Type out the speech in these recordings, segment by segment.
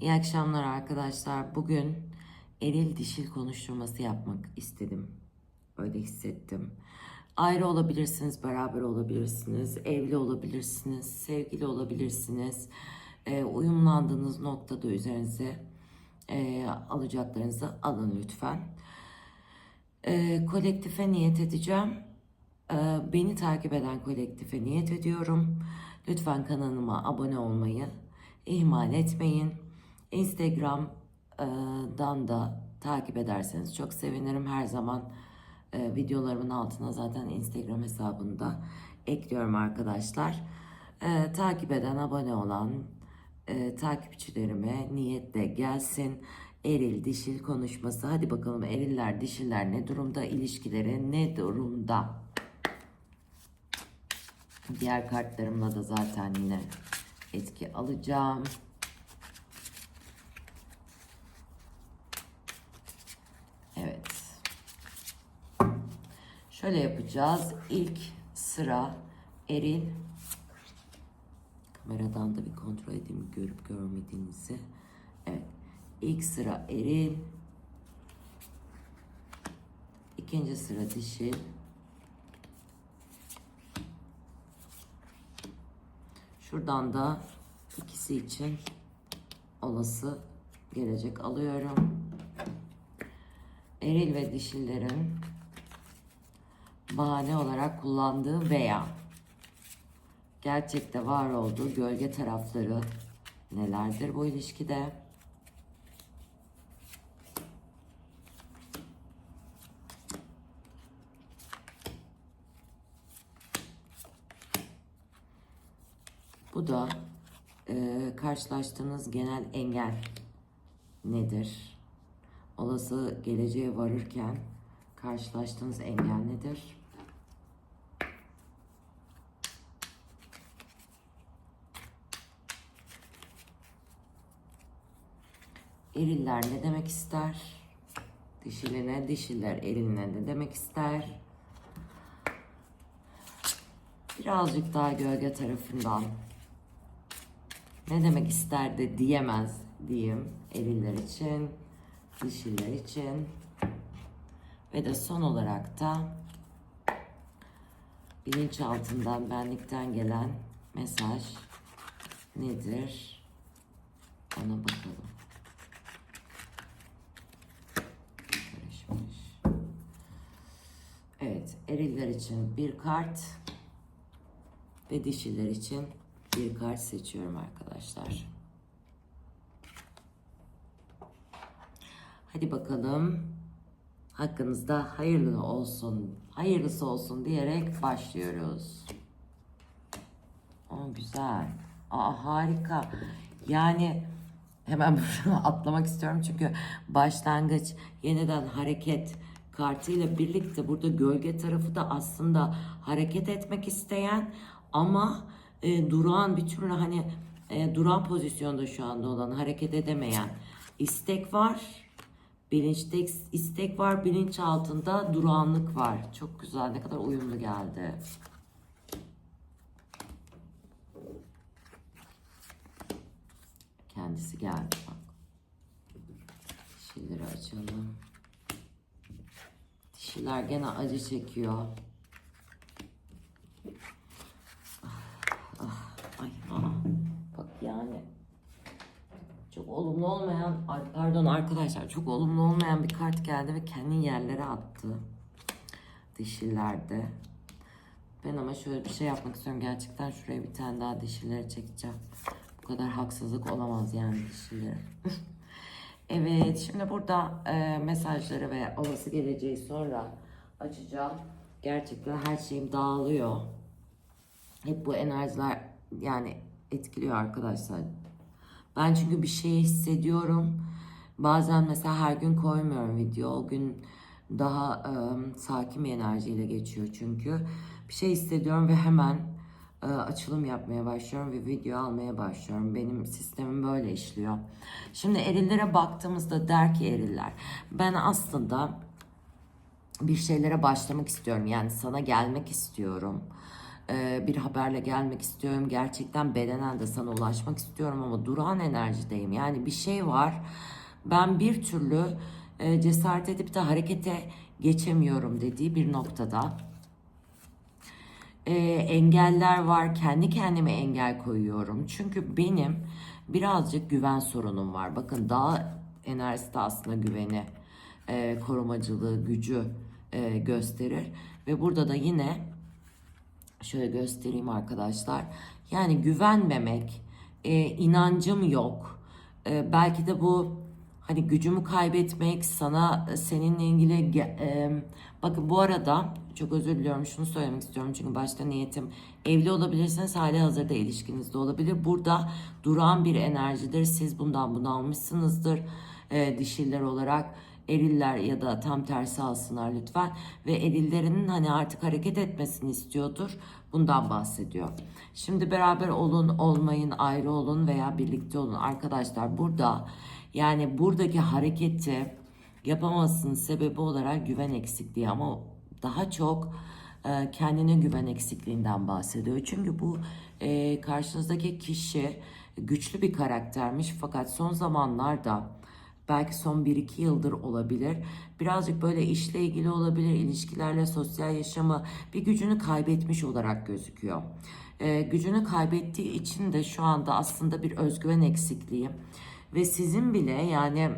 İyi akşamlar arkadaşlar. Bugün eril dişil konuşturması yapmak istedim. Öyle hissettim. Ayrı olabilirsiniz, beraber olabilirsiniz, evli olabilirsiniz, sevgili olabilirsiniz. Ee, uyumlandığınız noktada üzerinize e, alacaklarınızı alın lütfen. Ee, kolektife niyet edeceğim. Ee, beni takip eden kolektife niyet ediyorum. Lütfen kanalıma abone olmayı ihmal etmeyin. Instagram'dan da takip ederseniz çok sevinirim. Her zaman e, videolarımın altına zaten Instagram hesabında ekliyorum arkadaşlar. E, takip eden, abone olan e, takipçilerime niyetle gelsin. Eril dişil konuşması. Hadi bakalım eriller dişiller ne durumda? ilişkileri ne durumda? Diğer kartlarımla da zaten yine etki alacağım. Evet. Şöyle yapacağız. İlk sıra eril. Kameradan da bir kontrol edeyim görüp görmediğinizi. Evet. İlk sıra eril. İkinci sıra dişil. Şuradan da ikisi için olası gelecek alıyorum. Eril ve dişillerin bahane olarak kullandığı veya gerçekte var olduğu gölge tarafları nelerdir bu ilişkide? Bu da e, karşılaştığınız genel engel nedir? Olası geleceğe varırken karşılaştığınız engel nedir? Eriller ne demek ister? Dişiline, dişiller eriline ne demek ister? Birazcık daha gölge tarafından ne demek ister de diyemez diyeyim eriller için, dişiller için. Ve de son olarak da bilinçaltından, benlikten gelen mesaj nedir? Ona bakalım. Evet, eriller için bir kart ve dişiler için bir kart seçiyorum arkadaşlar. Hadi bakalım. Hakkınızda hayırlı olsun, hayırlısı olsun diyerek başlıyoruz. O güzel. Aa harika. Yani hemen atlamak istiyorum çünkü başlangıç yeniden hareket kartıyla birlikte burada gölge tarafı da aslında hareket etmek isteyen ama e, duran bir türlü hani e, duran pozisyonda şu anda olan hareket edemeyen istek var. Bilinçte istek var, bilinç altında duranlık var. Çok güzel, ne kadar uyumlu geldi. Kendisi geldi bak. Dişileri açalım. Dişiler gene acı çekiyor. Ay aa, bak yani çok olumlu olmayan ay, pardon arkadaşlar çok olumlu olmayan bir kart geldi ve kendini yerlere attı dişillerde. Ben ama şöyle bir şey yapmak istiyorum. Gerçekten şuraya bir tane daha dişilleri çekeceğim. Bu kadar haksızlık olamaz yani dişilere. evet şimdi burada e, mesajları ve olası geleceği sonra açacağım. Gerçekten her şeyim dağılıyor. Hep bu enerjiler yani etkiliyor arkadaşlar. Ben çünkü bir şey hissediyorum. Bazen mesela her gün koymuyorum video. O gün daha e, sakin bir enerjiyle geçiyor çünkü. Bir şey hissediyorum ve hemen açılım yapmaya başlıyorum ve video almaya başlıyorum. Benim sistemim böyle işliyor. Şimdi erillere baktığımızda der ki eriller. Ben aslında bir şeylere başlamak istiyorum. Yani sana gelmek istiyorum. e, bir haberle gelmek istiyorum. Gerçekten bedenen de sana ulaşmak istiyorum ama durağan enerjideyim. Yani bir şey var. Ben bir türlü e, cesaret edip de harekete geçemiyorum dediği bir noktada. E, engeller var. Kendi kendime engel koyuyorum. Çünkü benim birazcık güven sorunum var. Bakın dağ enerjisi de aslında güveni, e, korumacılığı, gücü e, gösterir. Ve burada da yine şöyle göstereyim arkadaşlar. Yani güvenmemek, e, inancım yok. E, belki de bu hani gücümü kaybetmek, sana e, seninle ilgili e, bakın bu arada çok özür diliyorum şunu söylemek istiyorum çünkü başta niyetim evli olabilirsiniz hali hazırda ilişkinizde olabilir. Burada duran bir enerjidir. Siz bundan bunu almışsınızdır e, dişiller olarak eriller ya da tam tersi alsınlar lütfen ve erillerinin hani artık hareket etmesini istiyordur. Bundan bahsediyor. Şimdi beraber olun, olmayın, ayrı olun veya birlikte olun arkadaşlar. Burada yani buradaki hareketi yapamazsın sebebi olarak güven eksikliği ama daha çok e, kendine güven eksikliğinden bahsediyor. Çünkü bu e, karşınızdaki kişi güçlü bir karaktermiş fakat son zamanlarda belki son 1-2 yıldır olabilir. Birazcık böyle işle ilgili olabilir, ilişkilerle, sosyal yaşamı bir gücünü kaybetmiş olarak gözüküyor. Ee, gücünü kaybettiği için de şu anda aslında bir özgüven eksikliği ve sizin bile yani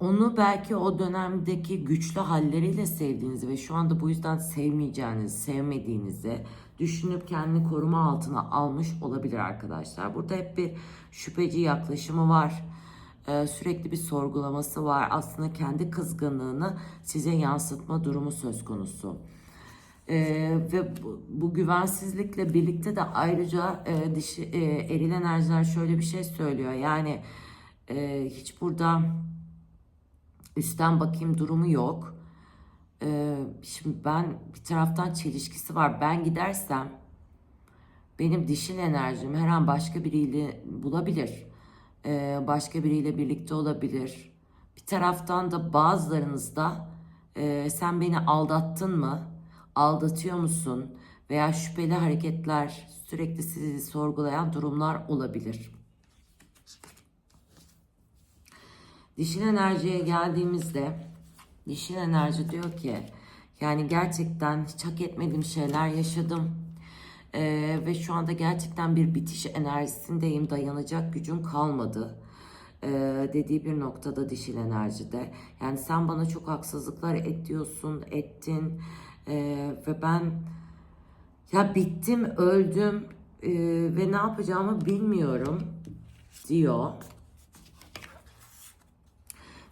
onu belki o dönemdeki güçlü halleriyle sevdiğinizi ve şu anda bu yüzden sevmeyeceğinizi, sevmediğinizi düşünüp kendini koruma altına almış olabilir arkadaşlar. Burada hep bir şüpheci yaklaşımı var. Ee, sürekli bir sorgulaması var. Aslında kendi kızgınlığını size yansıtma durumu söz konusu. Ee, ve bu, bu güvensizlikle birlikte de ayrıca e, dişi, e, eril enerjiler şöyle bir şey söylüyor. Yani e, hiç burada üstten bakayım durumu yok. Ee, şimdi ben bir taraftan çelişkisi var. Ben gidersem benim dişil enerjim her an başka biriyle bulabilir. Ee, başka biriyle birlikte olabilir. Bir taraftan da bazılarınızda e, sen beni aldattın mı? Aldatıyor musun? Veya şüpheli hareketler sürekli sizi sorgulayan durumlar olabilir. Dişil enerjiye geldiğimizde dişil enerji diyor ki yani gerçekten hiç hak etmediğim şeyler yaşadım. Ee, ve şu anda gerçekten bir bitiş enerjisindeyim. Dayanacak gücüm kalmadı. Ee, dediği bir noktada dişil enerjide. Yani sen bana çok haksızlıklar ediyorsun, ettin. Ee, ve ben ya bittim, öldüm ee, ve ne yapacağımı bilmiyorum diyor.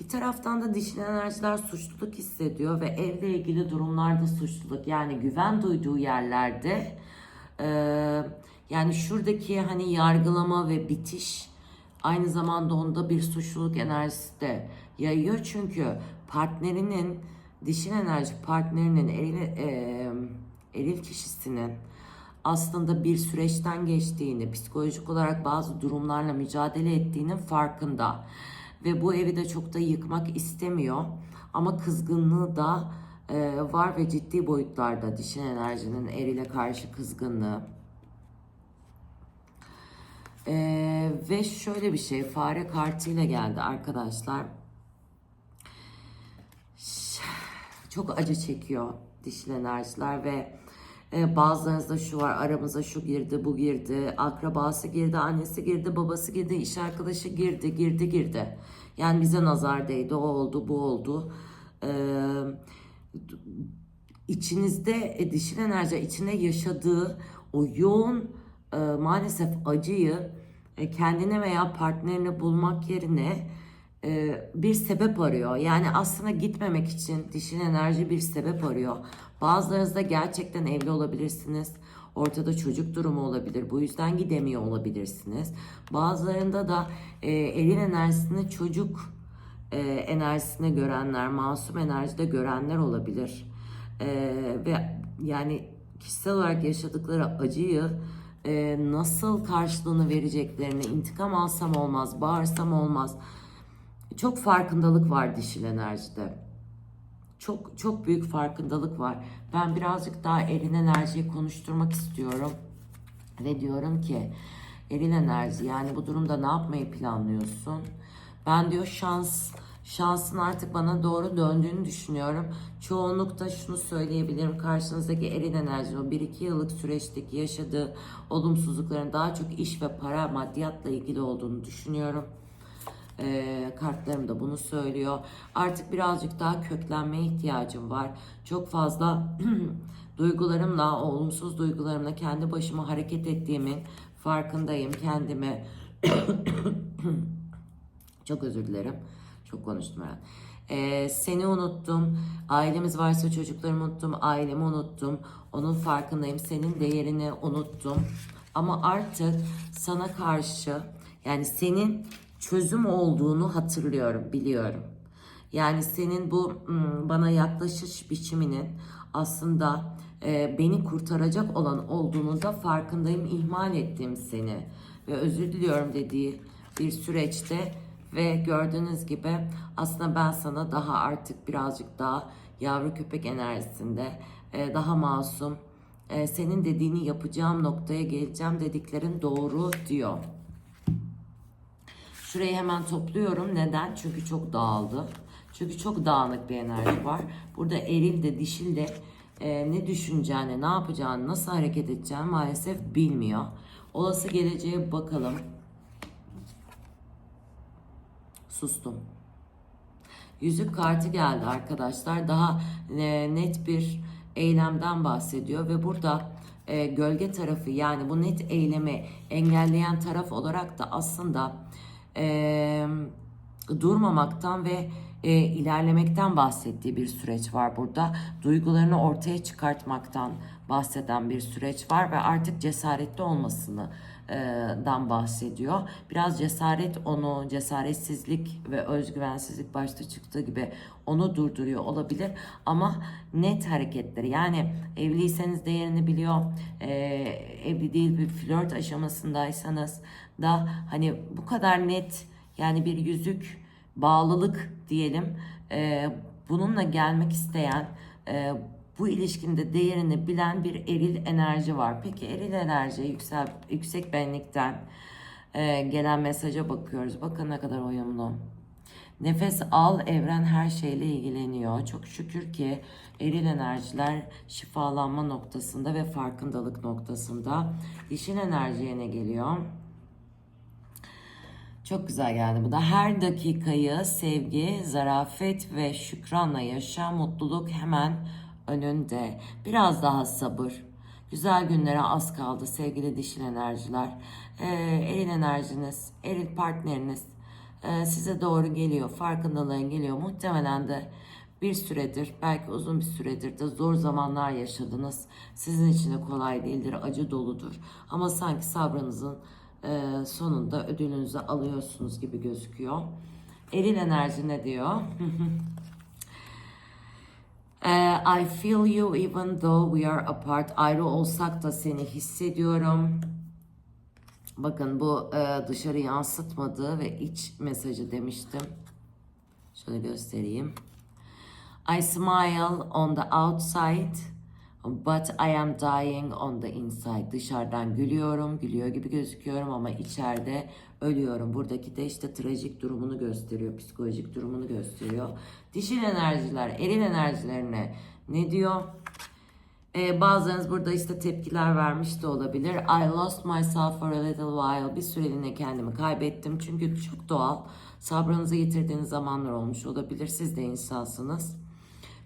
Bir taraftan da dişil enerjiler suçluluk hissediyor ve evle ilgili durumlarda suçluluk yani güven duyduğu yerlerde e, yani şuradaki hani yargılama ve bitiş aynı zamanda onda bir suçluluk enerjisi de yayıyor çünkü partnerinin dişil enerji partnerinin eril, e, eril kişisinin aslında bir süreçten geçtiğini, psikolojik olarak bazı durumlarla mücadele ettiğinin farkında ve bu evi de çok da yıkmak istemiyor. Ama kızgınlığı da e, var ve ciddi boyutlarda dişin enerjinin erile karşı kızgınlığı. E, ve şöyle bir şey fare kartıyla geldi arkadaşlar. Çok acı çekiyor dişil enerjiler ve e, bazılarınızda şu var aramıza şu girdi bu girdi akrabası girdi annesi girdi babası girdi iş arkadaşı girdi girdi girdi. Yani bize nazar değdi o oldu bu oldu. Ee, içinizde e, dişil enerji içine yaşadığı o yoğun e, maalesef acıyı e, kendine veya partnerini bulmak yerine e, bir sebep arıyor. Yani aslında gitmemek için dişin enerji bir sebep arıyor. Bazılarınızda gerçekten evli olabilirsiniz. Ortada çocuk durumu olabilir. Bu yüzden gidemiyor olabilirsiniz. Bazılarında da e, elin enerjisini çocuk e, enerjisine görenler, masum enerjide görenler olabilir. E, ve yani kişisel olarak yaşadıkları acıyı e, nasıl karşılığını vereceklerini, intikam alsam olmaz, bağırsam olmaz. Çok farkındalık var dişil enerjide. çok çok büyük farkındalık var. Ben birazcık daha eril enerjiyi konuşturmak istiyorum. Ve diyorum ki eril enerji yani bu durumda ne yapmayı planlıyorsun? Ben diyor şans şansın artık bana doğru döndüğünü düşünüyorum. Çoğunlukta şunu söyleyebilirim. Karşınızdaki eril enerji o 1-2 yıllık süreçteki yaşadığı olumsuzlukların daha çok iş ve para maddiyatla ilgili olduğunu düşünüyorum. Ee, kartlarım da bunu söylüyor. Artık birazcık daha köklenmeye ihtiyacım var. Çok fazla duygularımla, olumsuz duygularımla kendi başıma hareket ettiğimin farkındayım. Kendime çok özür dilerim. Çok konuştum herhalde. Ee, seni unuttum. Ailemiz varsa çocuklarımı unuttum. Ailemi unuttum. Onun farkındayım. Senin değerini unuttum. Ama artık sana karşı yani senin çözüm olduğunu hatırlıyorum, biliyorum. Yani senin bu bana yaklaşış biçiminin aslında beni kurtaracak olan olduğunu da farkındayım. ihmal ettim seni ve özür diliyorum dediği bir süreçte ve gördüğünüz gibi aslında ben sana daha artık birazcık daha yavru köpek enerjisinde daha masum senin dediğini yapacağım noktaya geleceğim dediklerin doğru diyor. Şurayı hemen topluyorum. Neden? Çünkü çok dağıldı. Çünkü çok dağınık bir enerji var. Burada eril de dişil de e, ne düşüneceğini, ne yapacağını, nasıl hareket edeceğini maalesef bilmiyor. Olası geleceğe bakalım. Sustum. Yüzük kartı geldi arkadaşlar. Daha e, net bir eylemden bahsediyor ve burada e, gölge tarafı yani bu net eylemi engelleyen taraf olarak da aslında e, durmamaktan ve e, ilerlemekten bahsettiği bir süreç var burada. Duygularını ortaya çıkartmaktan bahseden bir süreç var ve artık cesaretli olmasını dan bahsediyor. Biraz cesaret onu, cesaretsizlik ve özgüvensizlik başta çıktığı gibi onu durduruyor olabilir. Ama net hareketleri yani evliyseniz değerini biliyor, e, evli değil bir flört aşamasındaysanız da hani bu kadar net yani bir yüzük bağlılık diyelim e, bununla gelmek isteyen e, bu ilişkinde değerini bilen bir eril enerji var. Peki eril enerji yüksel, yüksek benlikten e, gelen mesaja bakıyoruz. Bakın ne kadar uyumlu. Nefes al, evren her şeyle ilgileniyor. Çok şükür ki eril enerjiler şifalanma noktasında ve farkındalık noktasında. Dişin enerjiye ne geliyor? Çok güzel geldi bu da. Her dakikayı sevgi, zarafet ve şükranla yaşa. Mutluluk hemen önünde. Biraz daha sabır. Güzel günlere az kaldı sevgili dişil enerjiler. Ee, eril enerjiniz, eril partneriniz e, size doğru geliyor. Farkındalığın geliyor. Muhtemelen de bir süredir, belki uzun bir süredir de zor zamanlar yaşadınız. Sizin için de kolay değildir, acı doludur. Ama sanki sabrınızın e, sonunda ödülünüzü alıyorsunuz gibi gözüküyor. Eril enerji ne diyor? E, I feel you even though we are apart. Ayrı olsak da seni hissediyorum. Bakın bu e, dışarı yansıtmadığı ve iç mesajı demiştim. Şöyle göstereyim. I smile on the outside but I am dying on the inside. Dışarıdan gülüyorum, gülüyor gibi gözüküyorum ama içeride ölüyorum. Buradaki de işte trajik durumunu gösteriyor, psikolojik durumunu gösteriyor. Dişil enerjiler, eril enerjilerine ne diyor? Ee, bazılarınız burada işte tepkiler vermiş de olabilir. I lost myself for a little while. Bir süreliğine kendimi kaybettim. Çünkü çok doğal. Sabrınızı yitirdiğiniz zamanlar olmuş olabilir. Siz de insansınız.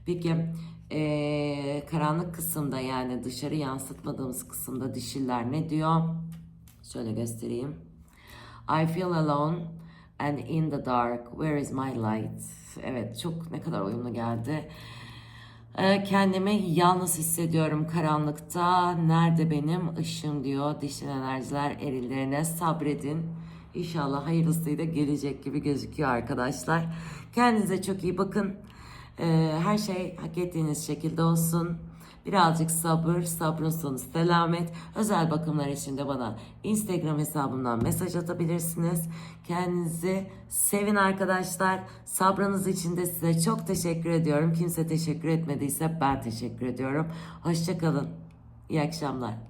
Peki ee, karanlık kısımda yani dışarı yansıtmadığımız kısımda dişiller ne diyor? Şöyle göstereyim. I feel alone and in the dark. Where is my light? Evet çok ne kadar uyumlu geldi. Ee, kendimi yalnız hissediyorum karanlıkta. Nerede benim ışığım diyor. Dişil enerjiler erillerine sabredin. İnşallah hayırlısıyla gelecek gibi gözüküyor arkadaşlar. Kendinize çok iyi bakın. Ee, her şey hak ettiğiniz şekilde olsun. Birazcık sabır, sabrın sonu selamet. Özel bakımlar için de bana Instagram hesabımdan mesaj atabilirsiniz. Kendinizi sevin arkadaşlar. Sabrınız için de size çok teşekkür ediyorum. Kimse teşekkür etmediyse ben teşekkür ediyorum. Hoşçakalın. İyi akşamlar.